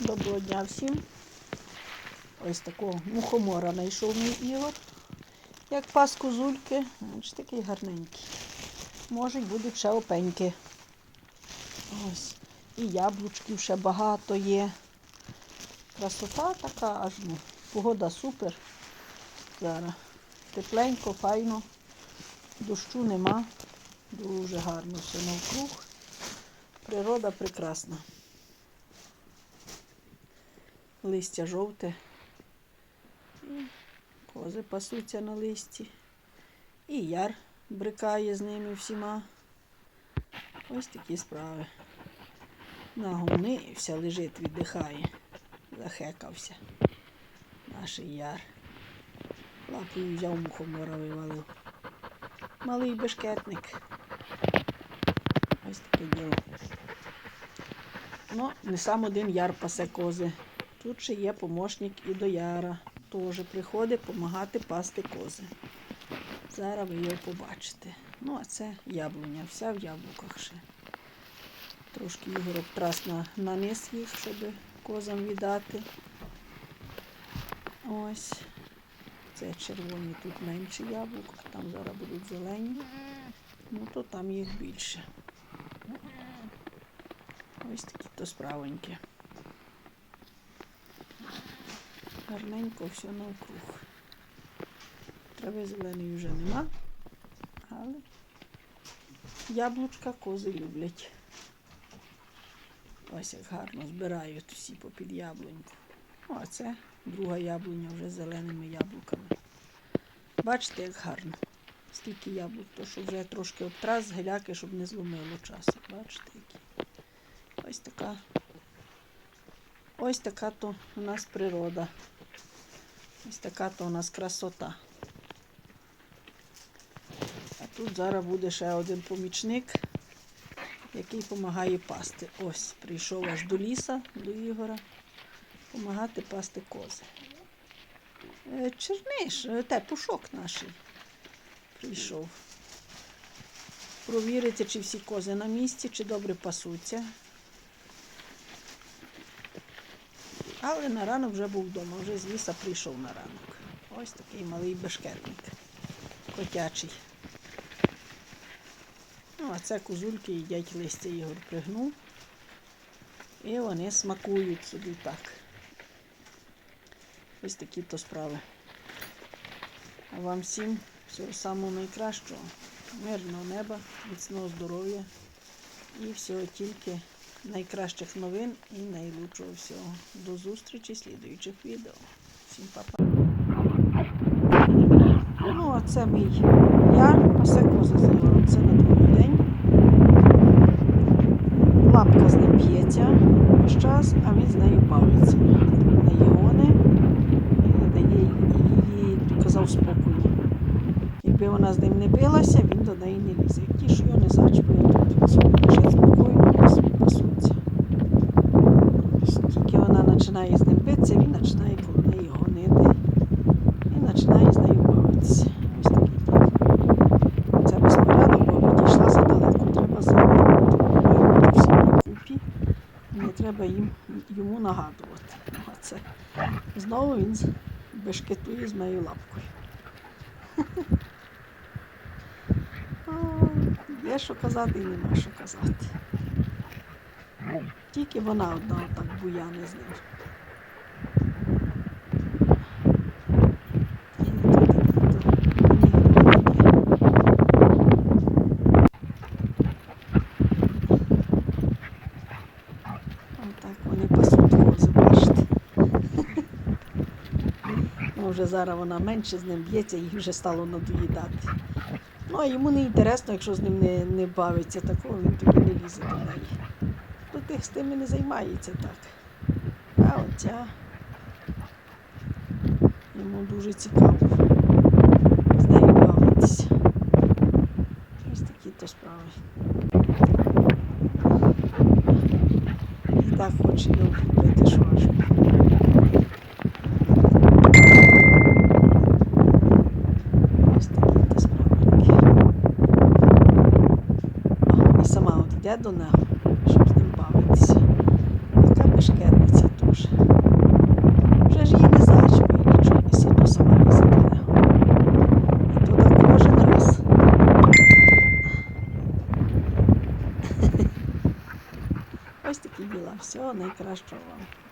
Доброго дня всім. Ось такого мухомора знайшов мій Ігор. Як пас козульки. Ось такий гарненький. Може, будуть ще опеньки. Ось. І яблучків ще багато є. Красота така аж ну. Погода супер. Зараз. Тепленько, файно. Дощу нема. Дуже гарно все навкруг. Природа прекрасна. Листя жовте. І кози пасуться на листі. І яр брикає з ними всіма. Ось такі справи. На гумни і вся лежить, віддихає. Захекався. Наш яр. Лапою взяв мухомора вивалив. Малий бешкетник. Ось таке діло. Ну, не сам один яр пасе кози. Тут ще є помощник і до яра. Теж приходить допомагати пасти кози. Зараз ви його побачите. Ну, а це яблуня, вся в яблуках ще. Трошки Ігор обтрас на, наніс їх, щоб козам віддати. Ось. Це червоні, тут менше яблук, там зараз будуть зелені. Ну, то там їх більше. Ось такі то справонькі. Гарненько все навкруг. Трави зеленої вже нема, але яблучка кози люблять. Ось як гарно збирають всі попід яблуньку. Ну, а це друга яблуня вже зеленими яблуками. Бачите, як гарно. Скільки яблук, то що вже трошки обтрас геляки, щоб не зломило часу. Бачите, які. Ось така. Ось така то у нас природа. Ось така то у нас красота. А тут зараз буде ще один помічник, який допомагає пасти. Ось, прийшов аж до ліса, до Ігора, допомагати пасти кози. Е, Черниш, е, те, пушок наш прийшов. Провірити, чи всі кози на місці, чи добре пасуться. Але на ранок вже був вдома, вже з ліса прийшов на ранок. Ось такий малий бешкетник. Котячий. Ну, а це козульки їдять листя Ігор пригнув. І вони смакують собі так. Ось такі то справи. А вам всім всього самого найкращого, мирного неба, міцного здоров'я і всього тільки найкращих новин і найлучшого всього. До зустрічі в слідуючих відео. Всім па-па. Ну, а це мій яр, пасе коза за Це на другий день. Лапка з ним б'ється весь час, а він з нею бавиться. Не єгони і не дає їй, казав, спокою. Якби вона з ним не билася, він до неї не лізе. Ті, що його не зачепили, тут він собі лежить спокійно, пас- пасуться. Тільки вона починає з ним битися, він починає коло неї гонити і починає з нею бавитися. Ось такий так. Це безпорядок, бо відійшла задалеко, треба завернути. Вивернути всі прикупі. Не треба їм, йому нагадувати. А це знову він бешкетує з моєю лапкою. Є що казати і нема що казати. Тільки вона одна так буяне з ним. І не туди, не туди. Анекдотики. Отак вони пасуть кози, бачите. Ну, вже зараз вона менше з ним б'ється, їй вже стало надоїдати. Ну, а йому не інтересно, якщо з ним не, не бавиться такого, він тоді не лізе до неї. До тих з тими не займається так. А оця йому дуже цікаво до щоб з ним бавитися. Така бешкетниця дуже. Вже ж її не зачіпає, нічого не сіду сама не забуде. І туди кожен раз. Ось такі діла. Всього найкращого вам.